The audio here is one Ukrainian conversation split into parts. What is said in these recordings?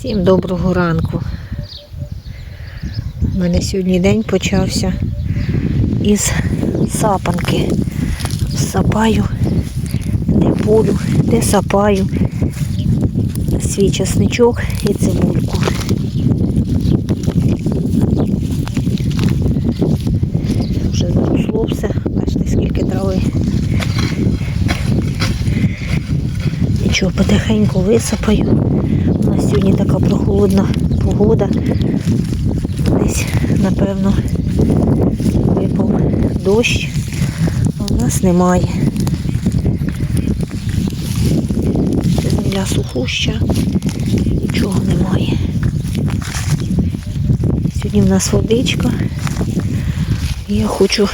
Всім доброго ранку. У мене сьогодні день почався із сапанки. Сапаю, де полю, де сапаю свій часничок і цибульку. Вже заросло все, бачите, скільки трави. Нічого, потихеньку висипаю. Сьогодні така прохолодна погода. Десь, напевно, випав дощ, а у нас немає. Земля сухуща, нічого немає. Сьогодні в нас водичка. І я хочу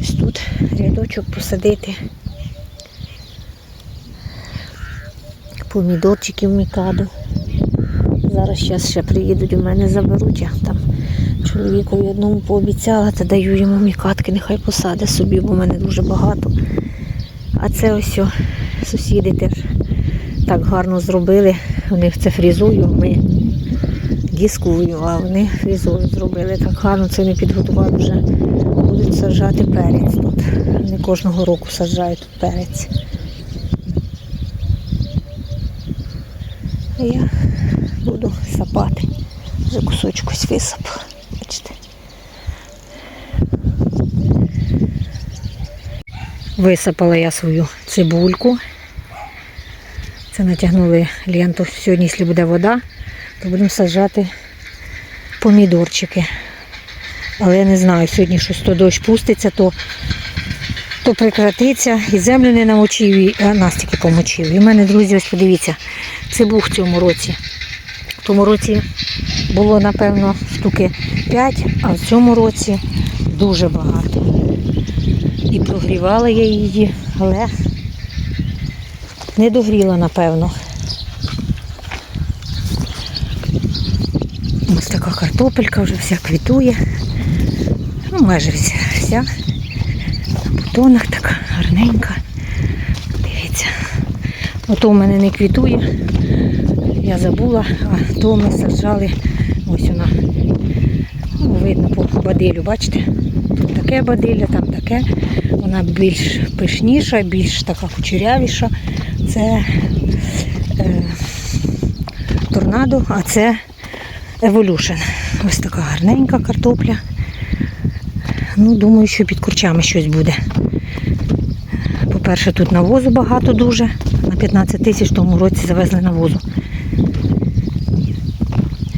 ось тут рядочок посадити. Помідорчиків мікаду. Зараз зараз ще приїдуть у мене заберуть. Я там чоловікові одному пообіцяла, та даю йому мікадки, нехай посаде собі, бо в мене дуже багато. А це ось сусіди теж так гарно зробили. Них це фрізую, ми дискую, а вони фрізою зробили так гарно, це не підготували вже. Будуть саджати перець тут. Не кожного року саджають перець. А я буду сапати. Вже кусочок ось висипала. Бачите. Висипала я свою цибульку. Це натягнули ленту. Сьогодні, якщо буде вода, то будемо саджати помідорчики. Але я не знаю, сьогодні щось то дощ пуститься, то, то прекратиться і землю не намочив, і нас тільки помочив. І в мене, друзі, ось подивіться, цибух в цьому році. В тому році було, напевно, штуки 5, а в цьому році дуже багато. І прогрівала я її, але не догріла, напевно. Ось така картопелька вже вся квітує. Ну, майже вся. Бутонах така гарненька. Дивіться. Ото в мене не квітує. Я забула, а то ми саджали. Ось вона. Ну, видно по бадилю, бачите? Тут таке бадилля, там таке. Вона більш пишніша, більш така кучерявіша. Це е, торнадо, а це Evolution. Ось така гарненька картопля. Ну, думаю, що під курчами щось буде. По-перше, тут навозу багато дуже. На 15 тисяч в тому році завезли навозу.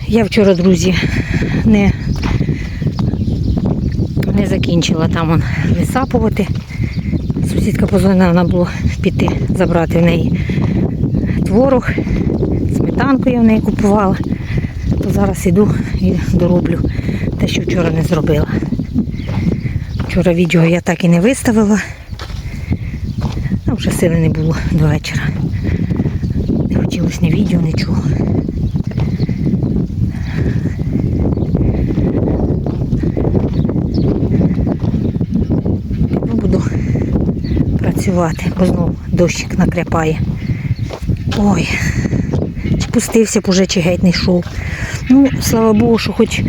Я вчора, друзі, не, не закінчила там он висапувати. Сусідка позвонила, вона було піти забрати в неї творог, сметанку я в неї купувала. То зараз іду і дороблю те, що вчора не зробила. Вчора відео я так і не виставила. А вже сили не було до вечора. Не хотілося ні відео, нічого. Ну, буду працювати, бо знову дощик накряпає. Ой, чи пустився б уже, чи геть не йшов. Ну, слава Богу, що хоч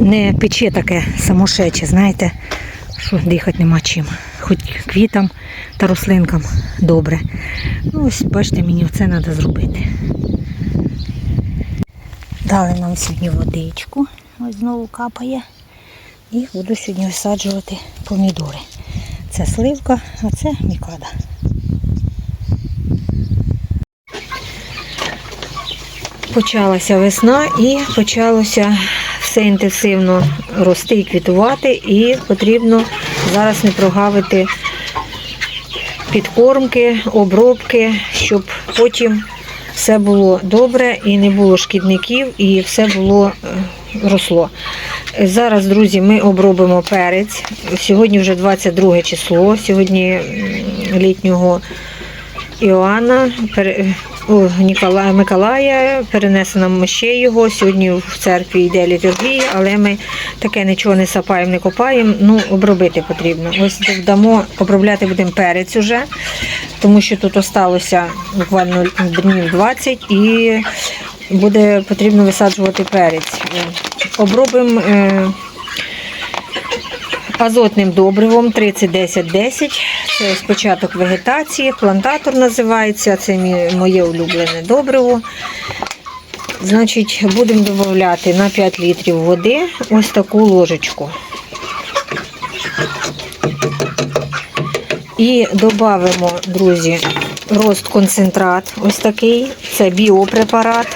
не пече таке самошече, знаєте, що дихати нема чим. Хоч квітам та рослинкам добре. Ну, ось, бачите, мені оце треба зробити. Дали нам сьогодні водичку, ось знову капає. І буду сьогодні висаджувати помідори. Це сливка, а це мікада. Почалася весна і почалося все інтенсивно рости і квітувати, і потрібно зараз не прогавити підкормки, обробки, щоб потім все було добре і не було шкідників, і все було е, росло. Зараз, друзі, ми обробимо перець. Сьогодні вже 22 число, сьогодні літнього Іоанна Ніколая Миколая, перенесена мощей його. Сьогодні в церкві йде літургія, але ми таке нічого не сапаємо, не копаємо. Ну, обробити потрібно. Ось дамо, обробляти будемо перець уже, тому що тут осталося буквально днів 20 і буде потрібно висаджувати перець. Е, Обробимо. Азотним добривом 30-10-10. Це спочаток вегетації, плантатор називається, це моє улюблене добриво. Значить, будемо додати на 5 літрів води ось таку ложечку. І додамо, друзі, рост концентрат ось такий. Це біопрепарат.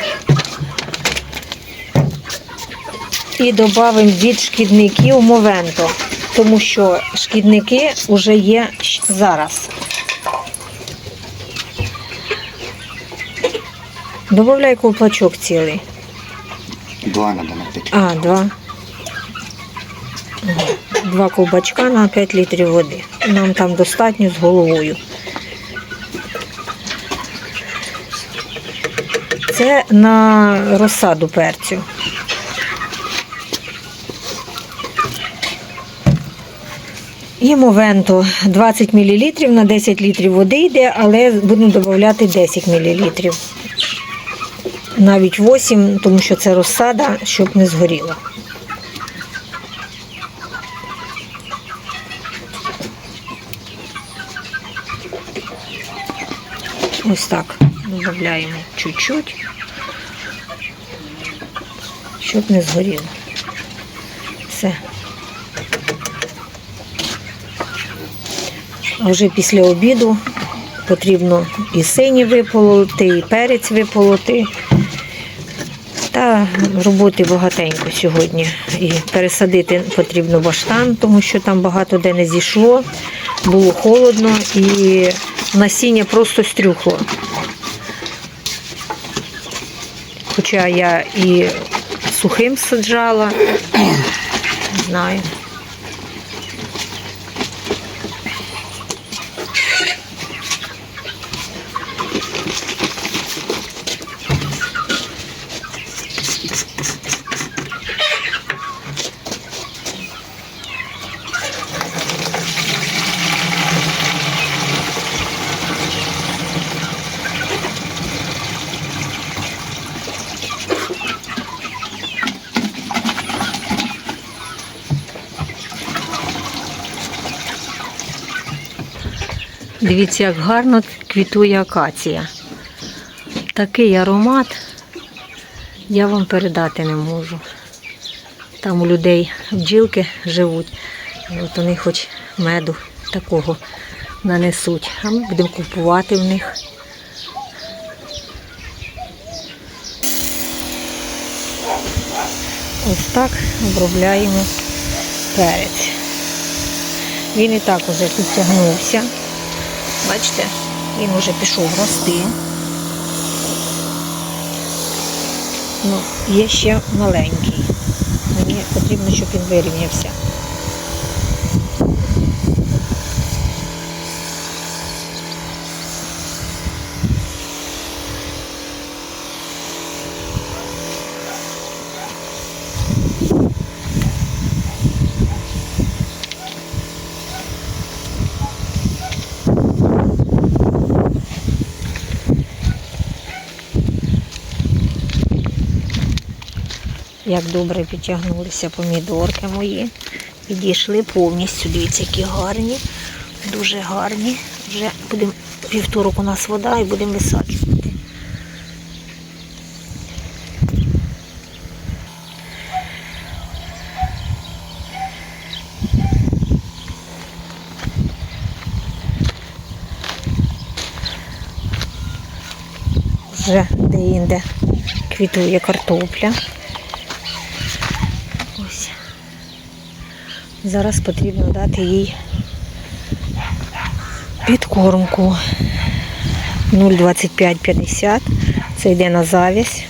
І додамо від шкідників Мовенто, тому що шкідники вже є зараз. Добавляй ковпачок цілий. Два надо напити. А, два. Два ковбачка на 5 літрів води. Нам там достатньо з головою. Це на розсаду перцю. І Мовенто 20 мл на 10 літрів води йде, але будемо додати 10 мл. Навіть 8, тому що це розсада, щоб не згоріло. Ось так. Додаємо чуть-чуть, щоб не згоріло. Все. Вже після обіду потрібно і сині виполоти, і перець виполоти. Та роботи багатенько сьогодні. І пересадити потрібно баштан, тому що там багато де не зійшло, було холодно і насіння просто стрюхло. Хоча я і сухим саджала, не знаю. Дивіться, як гарно квітує акація. Такий аромат я вам передати не можу. Там у людей бджілки живуть, от вони хоч меду такого нанесуть. А ми будемо купувати в них. Ось так обробляємо перець. Він і так уже підтягнувся. Бачите, він вже пішов рости. Ну, є ще маленький. Мені потрібно, щоб він вирівнявся. Як добре підтягнулися помідорки мої. Підійшли повністю. Дивіться, які гарні, дуже гарні. Вже будемо півторок у нас вода і будемо висаджувати. Вже де-інде квітує картопля. Зараз потрібно дати їй підкормку 0,2550. Це йде на завість.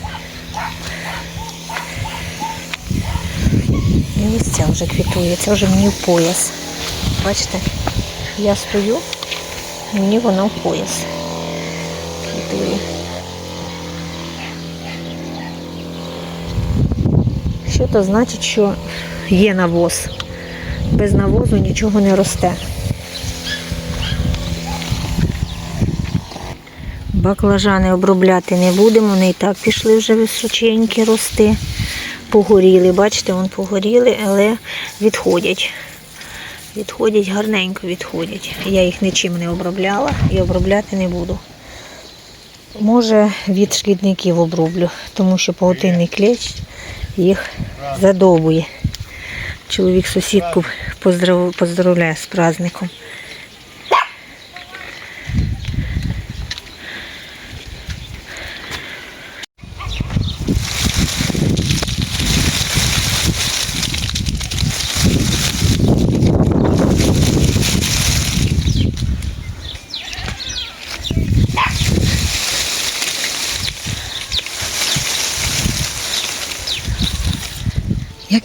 І ось ця вже квітує, це вже мені в пояс. Бачите, я стою, мені вона в пояс. Квітує. Що то значить, що є навоз. Без навозу нічого не росте. Баклажани обробляти не будемо, вони і так пішли вже височенькі рости. Погоріли, бачите, вон погоріли, але відходять. Відходять, гарненько відходять. Я їх нічим не обробляла і обробляти не буду. Може, від шкідників оброблю, тому що паутинний клещ їх задовбує. Чоловік сусідку поздрав- поздравляє з праздником.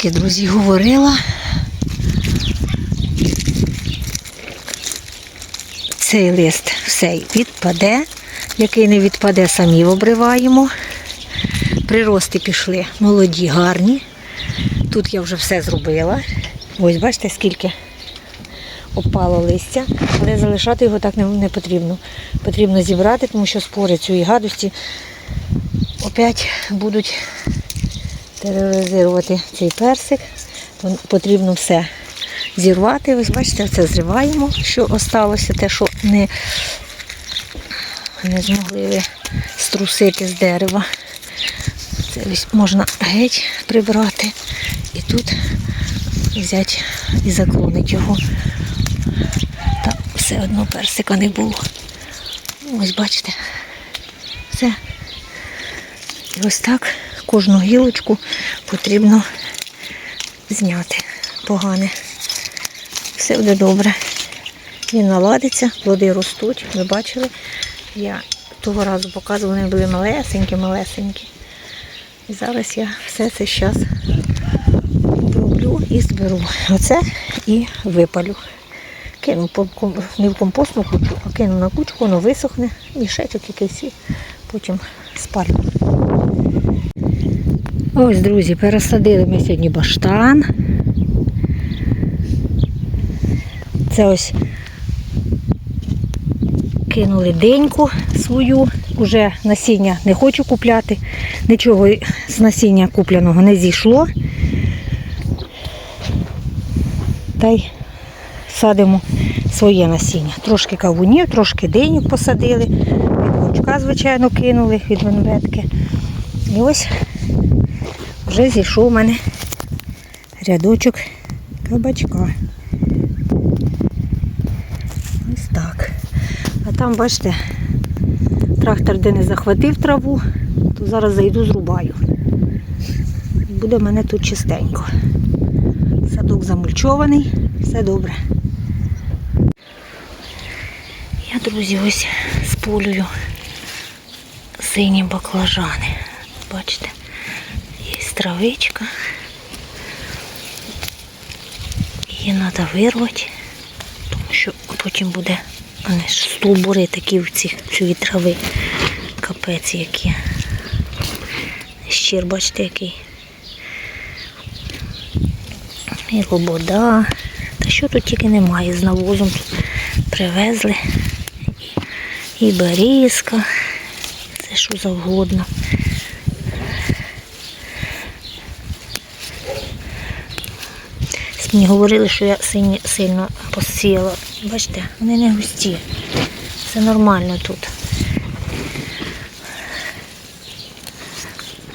Я, друзі, говорила, цей лист все відпаде. Який не відпаде, самі обриваємо. Прирости пішли молоді, гарні. Тут я вже все зробила. Ось бачите, скільки опало листя, але залишати його так не потрібно. Потрібно зібрати, тому що спори цієї гадості опять будуть тероризувати цей персик. Потрібно все зірвати. Ось бачите, це зриваємо, що осталося, те, що не, не змогли струсити з дерева. Це можна геть прибрати і тут взяти і заклонити його. Та все одно персика не було. Ось бачите, все. І ось так кожну гілочку потрібно зняти погане. Все буде добре. Він наладиться, плоди ростуть. Ви бачили, я того разу показувала, вони були малесенькі, малесенькі. І зараз я все це зараз оброблю і зберу. Оце і випалю. Кину не в компостну кучу, а кину на кучку, воно висохне, мішечок якийсь і потім спалю. Ось, друзі, пересадили ми сьогодні баштан. Це ось кинули деньку свою. Уже насіння не хочу купляти. Нічого з насіння купляного не зійшло. Та й садимо своє насіння. Трошки кавунів, трошки динів посадили. Від звичайно, кинули від венветки. І ось вже зійшов у мене рядочок кабачка. Ось так. А там, бачите, трактор де не захватив траву, то зараз зайду зрубаю. Буде в мене тут чистенько. Садок замульчований, все добре. Я, друзі, ось сполюю сині баклажани. Бачите? Травичка. Її треба вирвати, тому що потім буде вони ж стовбури такі в цих від трави. Капець які. Щир, бачите, який. І лобода. Та що тут тільки немає з навозом тут привезли. І берізка. Це що завгодно. Мені говорили, що я сині, сильно посіяла. Бачите, вони не густі. Все нормально тут.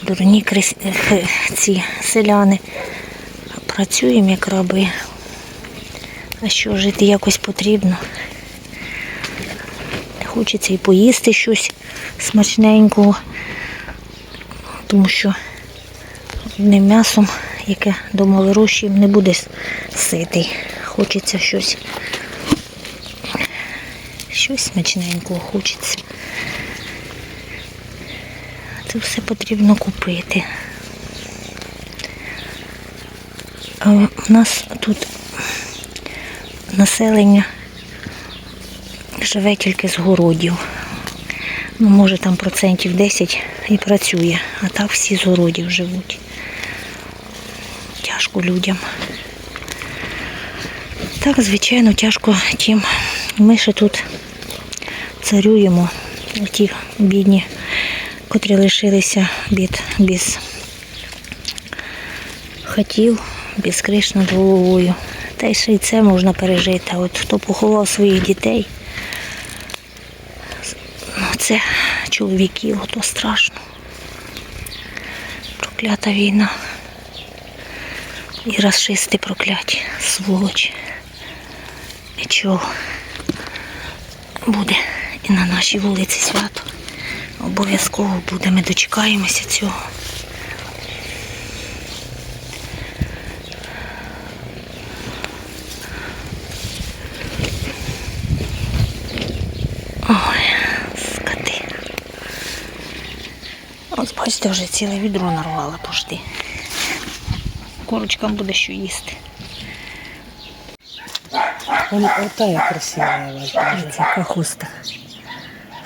Дурні крис... е, ці селяни. Працюємо як раби. А що жити якось потрібно. Хочеться і поїсти щось смачненького, тому що одним м'ясом, яке дома вирощуємо, не буде ситий. Хочеться щось, щось смачненького хочеться. Це все потрібно купити. А у нас тут населення живе тільки з городів. Ну, може там процентів 10 і працює, а так всі з городів живуть. Тяжко людям. Так, звичайно, тяжко тим. Ми ще тут царюємо, ті бідні, котрі лишилися бід, без хатів, без криш над головою. Та й ще й це можна пережити. А от хто поховав своїх дітей, це чоловіків, то страшно. Проклята війна. І расисти прокляті, сволочі. Нічого. Буде і на нашій вулиці свято. Обов'язково буде. Ми дочекаємося цього. Ой, скоти. Ось бачите, вже ціле відро нарвала пошти. Курочкам буде що їсти. Он, ота красивая валька. Дивіться, яка хуста.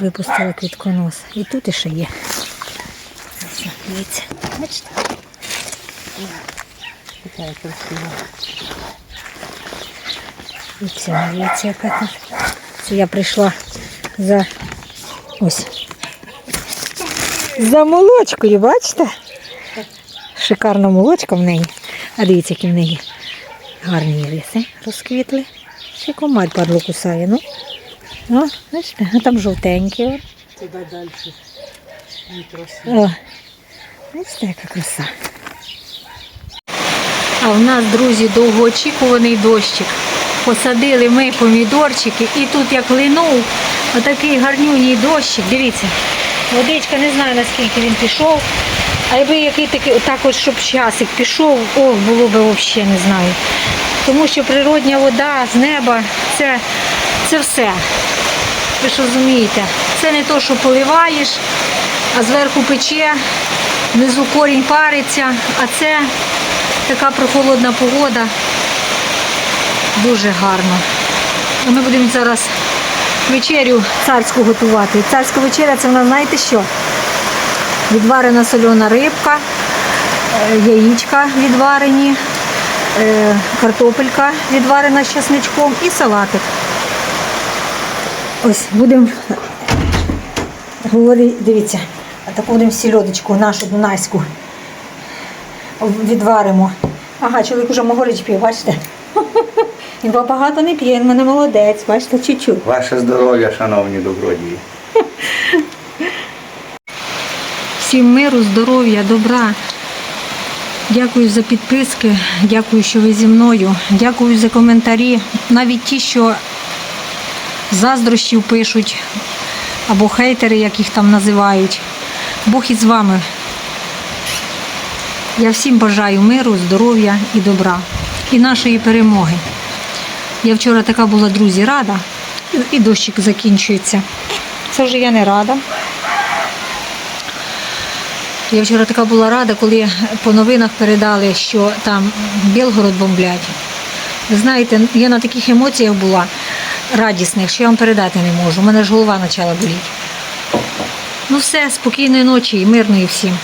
Випустила квітконос. І тут іще є. Все, Дивіться. Бачите? Такая красивая. І ця, дивіться, яка тут. Це я прийшла за ось. За молочкою, бачите? Шикарна молочка в неї. А дивіться, які в неї гарні риси розквітли. Ще комар падло кусає, ну. О, бачите, а там жовтенькі. от. Туда дальше. О, бачите, яка краса. А в нас, друзі, довгоочікуваний дощик. Посадили ми помідорчики і тут як линув отакий гарнюній дощик. Дивіться, водичка не знаю наскільки він пішов. А якби який такий, так от, щоб часик пішов, ох, було б взагалі не знаю. Тому що природня вода з неба це, це все. Ви ж розумієте, це не то, що поливаєш, а зверху пече, внизу корінь париться, а це така прохолодна погода. Дуже гарно. Ми будемо зараз вечерю царську готувати. Царська вечеря це в нас, знаєте що? Відварена сольона рибка, е, яєчка відварені, е, картопелька відварена з чесничком і салатик. Ось будемо говорити, дивіться, а таку будемо сільодочку нашу дунайську відваримо. Ага, чоловік уже могорич п'є, бачите? Він багато не п'є, він мене молодець, бачите, чуть-чуть. Ваше здоров'я, шановні добродії. Всім миру, здоров'я, добра. Дякую за підписки, дякую, що ви зі мною. Дякую за коментарі. Навіть ті, що заздрощів пишуть, або хейтери, як їх там називають. Бог із вами. Я всім бажаю миру, здоров'я і добра. І нашої перемоги. Я вчора така була, друзі, рада. І- дощик закінчується. Це вже я не рада. Я вчора така була рада, коли по новинах передали, що там Білгород бомблять. Ви знаєте, я на таких емоціях була радісних, що я вам передати не можу. У мене ж голова почала боліти. Ну все, спокійної ночі і мирної всім.